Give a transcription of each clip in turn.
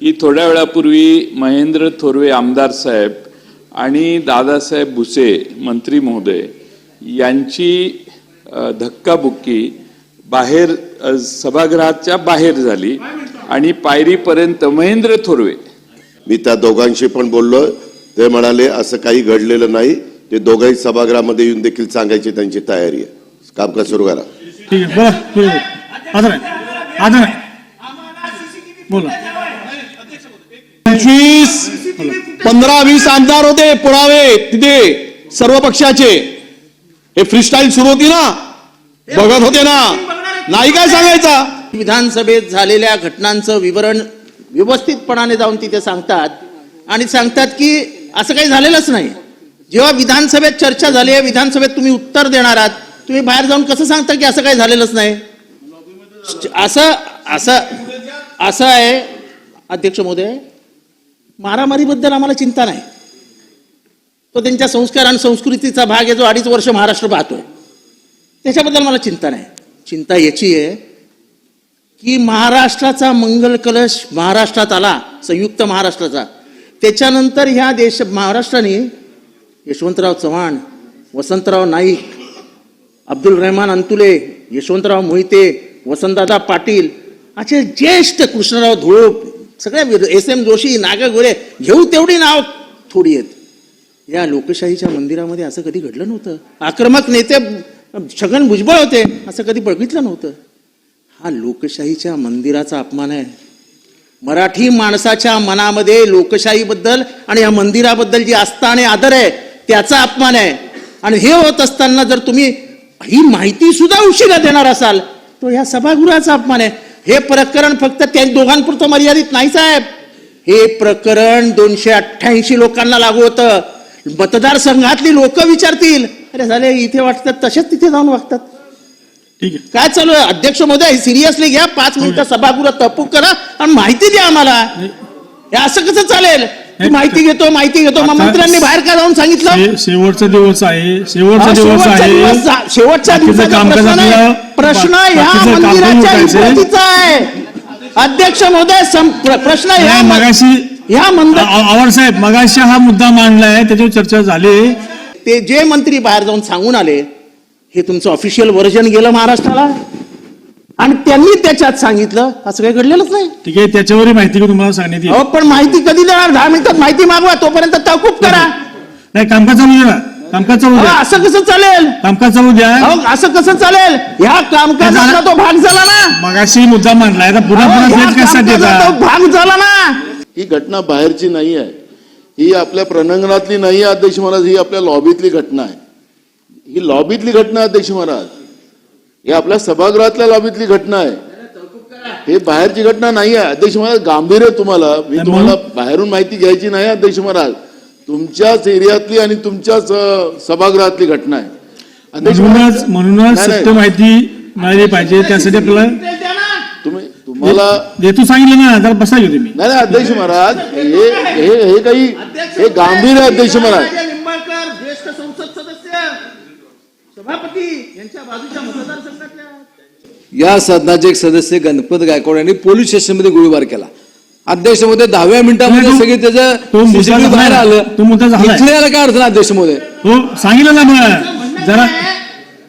की थोड्या वेळापूर्वी महेंद्र थोरवे आमदार साहेब आणि दादासाहेब भुसे मंत्री महोदय यांची धक्काबुक्की बाहेर सभागृहाच्या बाहेर झाली आणि पायरीपर्यंत महेंद्र थोरवे. मी त्या दोघांशी पण बोललो. ते म्हणाले असं काही घडलेलं नाही. ते दोघंही सभागृहामध्ये येऊन देखील सांगायची त्यांची तयारी आहे. कामकाज सुरू करा? ठीक आहे बोला बोला. बोला. पंचवीस पंधरा वीस आमदार होते पुरावे तिथे सर्व पक्षाचे. हे फ्रीस्टाईल सुरू होती ना? बघत होते ना? नाही काय सांगायचा? विधानसभेत झालेल्या घटनांचं विवरण व्यवस्थितपणाने जाऊन तिथे सांगतात आणि सांगतात की असं काही झालेलंच नाही. जेव्हा विधानसभेत चर्चा झाली आहे विधानसभेत तुम्ही उत्तर देणार आहात तुम्ही बाहेर जाऊन कसं सांगता की असं काही झालेलंच नाही? असं असं असं आहे. अध्यक्ष महोदय मारामारीबद्दल आम्हाला चिंता नाही. तो त्यांच्या संस्कार आणि संस्कृतीचा भाग आहे जो अडीच वर्ष महाराष्ट्र पाहतोय. त्याच्याबद्दल मला चिंता नाही. चिंता याची आहे की महाराष्ट्राचा मंगल कलश महाराष्ट्रात आला संयुक्त महाराष्ट्राचा. त्याच्यानंतर ह्या देश महाराष्ट्राने यशवंतराव चव्हाण वसंतराव नाईक अब्दुल रहमान अंतुले यशवंतराव मोहिते वसंतदादा पाटील असे ज्येष्ठ कृष्णराव धुळप सगळ्या एस एम जोशी नागा गोरे घेऊ तेवढी नाव. थोडी आहेत या लोकशाहीच्या मंदिरामध्ये असं कधी घडलं नव्हतं? आक्रमक नेते छगन भुजबळ होते असं कधी बघितलं नव्हतं? हा लोकशाहीच्या मंदिराचा अपमान आहे. मराठी माणसाच्या मनामध्ये लोकशाहीबद्दल आणि या मंदिराबद्दल जी आस्था आणि आदर आहे त्याचा अपमान आहे. आणि हे होत असताना जर तुम्ही ही माहिती सुद्धा उशिरा देणार असाल तो ह्या सभागृहाचा अपमान आहे. हे प्रकरण फक्त त्या दोघांपुरतं मर्यादित नाही साहेब. हे प्रकरण दोनशे अठ्ठ्याऐंशी लोकांना लागू होतं. मतदारसंघातली लोक विचारतील अरे झाले इथे वाटतात तसेच तिथे जाऊन वागतात. ठीक आहे. काय चालू आहे? अध्यक्ष महोदय सिरियसली घ्या पाच मिनिटं सभागृह तपूक करा आणि माहिती द्या आम्हाला. हे असं कसं चालेल? की माहिती घेतो माहिती घेतो. मग मंत्र्यांनी बाहेर का जाऊन सांगितलं? शेवटचा दिवस आहे. शेवटचा दिवस शेवटचा आहे. दिवस शेवटच्या दिवसाचा कामकाज प्रश्न ह्या मंदिराच्या. इमारतीचा आहे. अध्यक्ष महोदय प्रश्न ह्या मगाशी ह्या मंदिर आवार साहेब मगाशी हा मुद्दा मांडलाय त्याच्यावर चर्चा झाली. ते जे मंत्री बाहेर जाऊन सांगून आले हे तुमचं ऑफिशियल व्हर्जन गेलं महाराष्ट्राला? आणि त्यांनी त्याच्यात सांगितलं असं काही घडलेलंच नाही. ठीक आहे त्याच्यावरही माहिती तुम्हाला सांगण्यात येईल. अहो पण माहिती कधी देणार? दहा मिनिटात माहिती मागवा तोपर्यंत तहकूब करा. नाही कामकाज चालू द्या ना. कामकाज चालू अहो, द्या असं कसं चालेल? कामकाज चालू द्या. अहो असं कसं चालेल? ह्या कामकाजाचा तो भाग झाला ना. मगाशी मुद्दा मांडलाय आता पुन्हा अहो, पुन्हा ह्या तेच कशासाठी कामकाजाचा येतात? तो भाग झाला ना. ही घटना बाहेरची नाही आहे. ही आपल्या प्रणांगणातली नाही आहे अध्यक्ष महाराज. ही आपल्या लॉबीतली घटना आहे. ही लॉबीतली घटना आहे अध्यक्ष महाराज. ही आपल्या सभागृहातल्या लॉबीतली घटना आहे. हे बाहेरची घटना नाही आहे. अध्यक्ष महाराज गांभीर आहे तुम्हाला. मी तुम्हाला बाहेरून माहिती घ्यायची नाही अध्यक्ष महाराज. तुमच्याच एरियातली आणि तुमच्याच सभागृहातली घटना आहे. अध्यक्ष महाराज म्हणूनच. सत्य माहिती मिळाली पाहिजे. त्यासाठी आपल्याला तुम्ही तुम्हाला देतो सांगितलं ना जरा बसा घेऊ तुम्ही. नाही नाही, अध्यक्ष महाराज हे हे हे काही हे गांभीर आहे अध्यक्ष महाराज. निंबाळकर ज्येष्ठ संसद सदस्य. सभापती यांच्या बाजूच्या मतदारसंघातल्या या सदनाचे एक सदस्य गणपत गायकवाड यांनी पोलीस स्टेशनमध्ये गोळीबार केला. अध्यक्ष महोदय दहाव्या मिनिटामध्ये सगळे तो त्याचं मुद्दा CCTV बाहेर. आलं. तो मुद्दा झालाय. इथले याला काय अडचण अध्यक्ष हो सांगितलं ना मग जरा जरा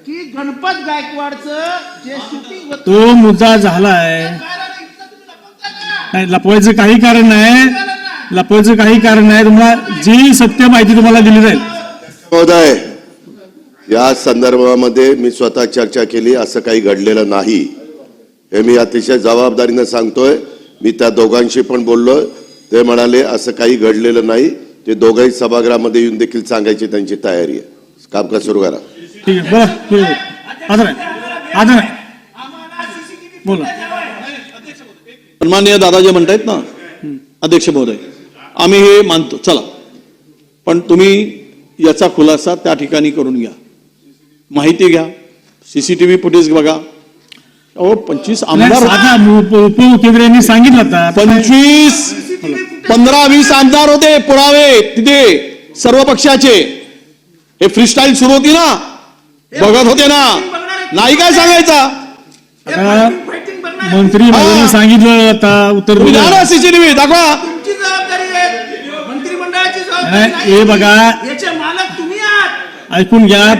की गणपत गायकवाडचं जे शूटिंग होतं तो मुद्दा झालाय नाही लपवायचं काही कारण नाही. लपवायचं काही कारण नाही. तुम्हाला जी सत्य माहिती तुम्हाला दिली जाईल. महोदय या संदर्भामध्ये मी स्वतः चर्चा केली असं काही घडलेलं नाही. हे मी अतिशय जबाबदारीनं सांगतोय. मी त्या दोघांशी पण बोललो. ते म्हणाले असं काही घडलेलं नाही. ते दोघंही सभागृहामध्ये येऊन देखील सांगायची त्यांची तयारी आहे. कामकाज सुरू करा? ठीक आहे बोला बोला. दादा जे म्हणतायत ना? अध्यक्ष महोदय आम्ही हे मानतो. चला. पण तुम्ही याचा खुलासा त्या ठिकाणी करून घ्या. माहिती घ्या. सीसीटीव्ही फुटेज बघा. अहो पंचवीस आमदार आता उप- उपमुख्यमंत्री यांनी सांगितलं पंचवीस पंधरा वीस आमदार होते पुरावे तिथे सर्व पक्षाचे. हे फ्रीस्टाईल सुरू होती ना? बघत होते ना? नाही काय सांगायचा? मंत्री सांगितलं आता उत्तर सीसीटीव्ही दाखवा. हे बघा. याचे मालक तुम्ही आहात. ऐकून घ्या.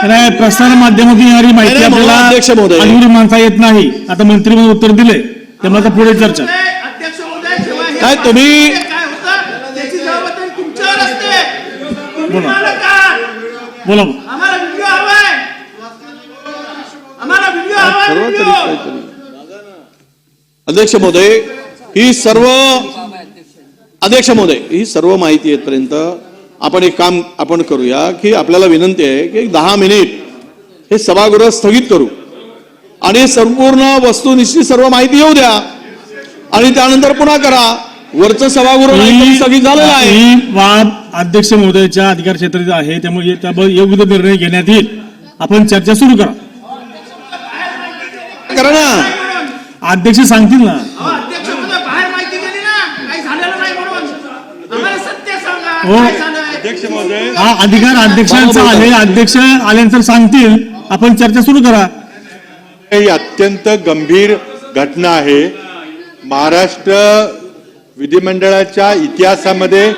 प्रसार माध्यमातून येणारी माहिती आपल्याला अध्यक्ष महोदय. अधुरी मानता येत नाही. आता मंत्री म्हणून उत्तर दिले. त्यामुळे आता पुढे चर्चा. अध्यक्ष महोदय जेव्हा काय तुम्ही- काय होतं? त्याची जबाबदारी तुमच्यावर असते तुम्ही बोला. मालक आहात बोला. आम्हाला व्हिडिओ हवाय. आम्हाला व्हिडिओ हवाय व्हिडिओ अध्यक्ष महोदय ही सर्व अध्यक्ष महोदय ही सर्व माहिती येतपर्यंत आपण एक काम आपण करूया की आपल्याला विनंती आहे की दहा मिनिट हे सभागृह स्थगित करू. आणि संपूर्ण वस्तुनिष्ठी सर्व माहिती येऊ द्या. आणि त्यानंतर पुन्हा करा. वरचं सभागृह स्थगित झालेलं आहे. बाब अध्यक्ष महोदयाच्या अधिकार क्षेत्रात आहे. त्यामुळे योग्य निर्णय घेण्यात येईल. आपण चर्चा सुरू करा. करा ना. अध्यक्ष सांगतील ना. अहो, अध्यक्ष महोदय बाहेर माहिती गेली ना. काही झालेलं नाही म्हणून. आम्हाला सत्य सांगा. हो. हा अधिकार अध्यक्षांचा आहे अध्यक्ष आल्यानंतर सांगतील. आपण चर्चा सुरू करा. ही अत्यंत गंभीर घटना आहे. महाराष्ट्र विधिमंडळाच्या इतिहासामध्ये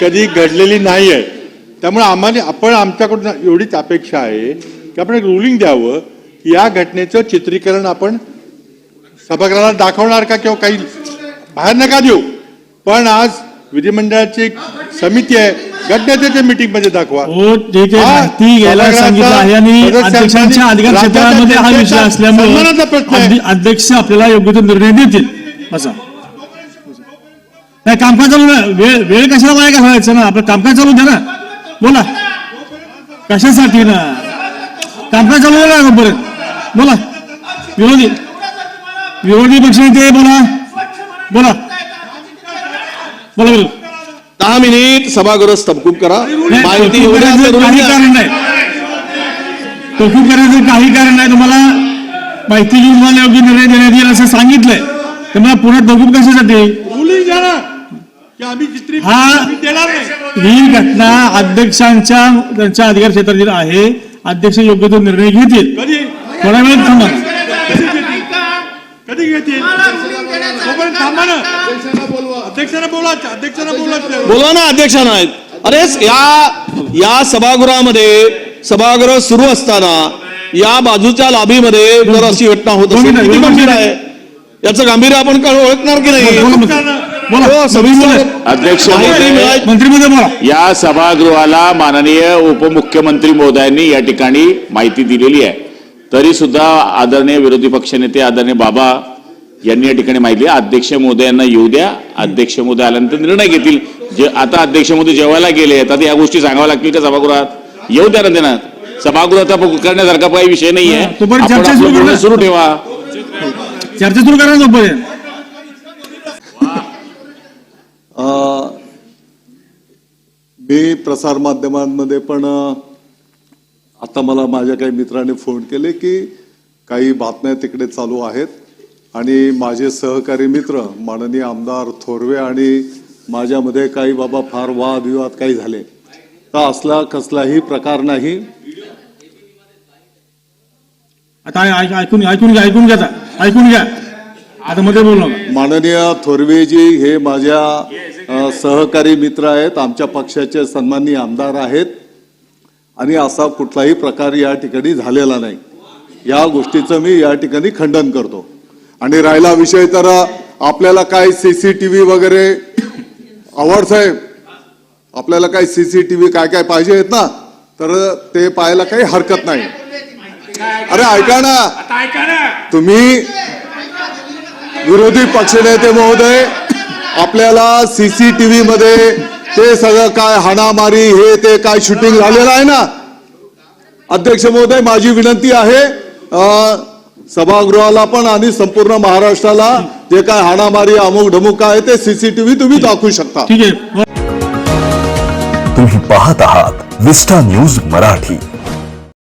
कधी घडलेली नाही आहे त्यामुळे आम्हाला आपण आमच्याकडून एवढीच अपेक्षा आहे की आपण एक रुलिंग द्यावं. की या घटनेचं चित्रीकरण आपण सभागृहाला दाखवणार का किंवा काही बाहेर नका देऊ. पण आज विधिमंडळाची एक समिती आहे. घटनेच्या मीटिंगमध्ये दाखवा. हो ठीक आहे माहिती घ्यायला सांगितलं आहे आणि अध्यक्षांच्या अधिकार क्षेत्रामध्ये हा विषय असल्यामुळे अध्यक्ष आपल्याला योग्य तो निर्णय देतील. असा. नाही कामकाज चालू ना वेळ वेळ कशाला वाया घालवायचं ना? आपलं कामकाज चालू द्या ना. बोला. कशासाठी ना? कामकाज चालू द्या ना परत बोला. विरोधी विरोधी पक्षनेते बोला. बोला. बोला बोला. दहा मिनिट सभागृह स्तंभ करा. माहिती तहकूब करायचं काही. कारण नाही. तहकूब करायचं काही कारण नाही. तुम्हाला माहिती घेऊन मला योग्य निर्णय देण्यात येईल असं सांगितलंय. तुम्हाला पुन्हा तहकूब कशासाठी? हा ही घटना अध्यक्षांच्या त्यांच्या अधिकार क्षेत्रातील आहे. अध्यक्ष योग्य तो निर्णय घेतील. कधी? थोडा वेळ थांबा. कधी घेतील? अध्यक्षांना बोला अध्यक्षांना बोला बोला ना अध्यक्षांना. अरे या या सभागृहामध्ये सभागृह सुरू असताना या बाजूच्या लॉबीमध्ये जर अशी घटना होत असेल किती गंभीर. आहे? याचं गांभीर्य आपण कळ- ओळखणार की नाही? हो, अध्यक्ष माहिती महोदय, मिळाली. मंत्री महोदय बोला. या सभागृहाला माननीय उपमुख्यमंत्री महोदयांनी या ठिकाणी माहिती दिलेली आहे. तरी सुद्धा आदरणीय विरोधी पक्षनेते आदरणीय बाबा यांनी या ठिकाणी माहिती. अध्यक्ष महोदयांना येऊ द्या. अध्यक्ष महोदय आल्यानंतर निर्णय घेतील. जे आता अध्यक्ष महोदय जेवायला गेले आता या गोष्टी सांगाव्या लागतील का सभागृहात? येऊ द्या ना त्यांना सभागृहाचा करण्यासारखा काही विषय हा, चर्चा आपलं सुरू ठेवा. चर्चा सुरू करा मी प्रसारमाध्यमांमध्ये पण आता मला माझ्या काही मित्रांनी फोन केले की काही बातम्या तिकडे चालू आहेत. आणि माझे सहकारी मित्र माननीय आमदार थोरवे आणि माझ्यामध्ये काही बाबा फार वादविवाद काही झाले. तर असला कसलाही प्रकार नाही. आता ऐकून ऐकून घ्या ऐकून घ्या आता. ऐकून घ्या. आता मध्ये बोलू नका. माननीय थोरवेजी हे माझ्या सहकारी मित्र आहेत. आमच्या पक्षाचे सन्माननीय आमदार आहेत. आणि असा कुठलाही प्रकार या ठिकाणी झालेला नाही. या गोष्टीचं मी या ठिकाणी खंडन करतो. आणि राहिला विषय तर आपल्याला काय सीसीटीव्ही वगैरे आवड साहेब? आपल्याला काय सीसीटीव्ही काय काय पाहिजे आहेत ना तर ते पाहायला काही हरकत नाही. अरे ऐका ना. तुम्ही विरोधी पक्षनेते महोदय आपल्याला सीसीटीव्ही मध्ये ते सगळं काय हाणामारी हे ते काय शूटिंग झालेलं आहे ना? अध्यक्ष महोदय माझी विनंती आहे सभागृहाला पण आणि संपूर्ण महाराष्ट्राला जे काय हाणामारी अमुक ढमुक आहे ते सीसीटीव्ही तुम्ही दाखवू शकता. ठीक आहे. तुम्ही पाहत आहात विस्टा न्यूज मराठी.